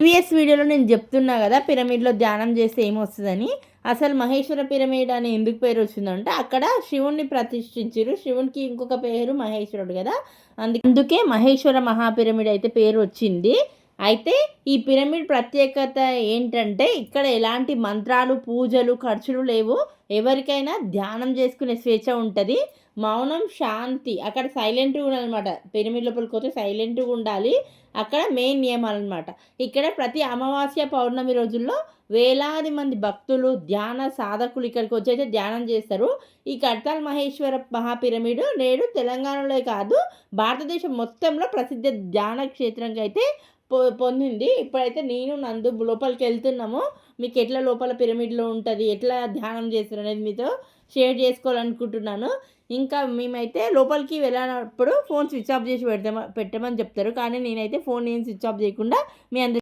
Previous వీడియోలో నేను చెప్తున్నా కదా పిరమిడ్లో ధ్యానం చేస్తే ఏమొస్తుందని. అసలు మహేశ్వర పిరమిడ్ అని ఎందుకు పేరు వచ్చిందంటే అక్కడ శివుణ్ణి ప్రతిష్ఠించారు శివునికి ఇంకొక పేరు మహేశ్వరుడు కదా. అందుకే మహేశ్వర మహాపిరమిడ్ అయితే పేరు వచ్చింది. అయితే ఈ పిరమిడ్ ప్రత్యేకత ఏంటంటే ఇక్కడ ఎలాంటి మంత్రాలు పూజలు ఖర్చులు లేవు. ఎవరికైనా ధ్యానం చేసుకునే స్వేచ్ఛ ఉంటుంది. మౌనం శాంతి. అక్కడ సైలెంట్గా ఉండాలన్నమాట. పిరమిడ్ లోపలికి పోతే సైలెంట్గా ఉండాలి. అక్కడ మెయిన్ నియమాలు అనమాట ఇక్కడ ప్రతి అమావాస్య పౌర్ణమి రోజుల్లో వేలాది మంది భక్తులు ధ్యాన సాధకులు ఇక్కడికి వచ్చి అయితే ధ్యానం చేస్తారు. ఈ కడతాల్ మహేశ్వర మహాపిరమిడ్ నేడు తెలంగాణలో కాదు భారతదేశం మొత్తంలో ప్రసిద్ధ ధ్యాన క్షేత్రంగా అయితే పొందింది. ఇప్పుడైతే నేను నందు లోపలికి వెళ్తున్నాము మీకు ఎట్లా లోపల పిరమిడ్లో ఉంటుంది ఎట్లా ధ్యానం చేస్తారు అనేది మీతో షేర్ చేసుకోవాలనుకుంటున్నాను. ఇంకా మేమైతే లోపలికి వెళ్ళినప్పుడు ఫోన్ స్విచ్ ఆఫ్ చేసి పెడతామా పెట్టమని చెప్తారు. కానీ నేనైతే ఫోన్ నేను స్విచ్ ఆఫ్ చేయకుండా మీ అందరి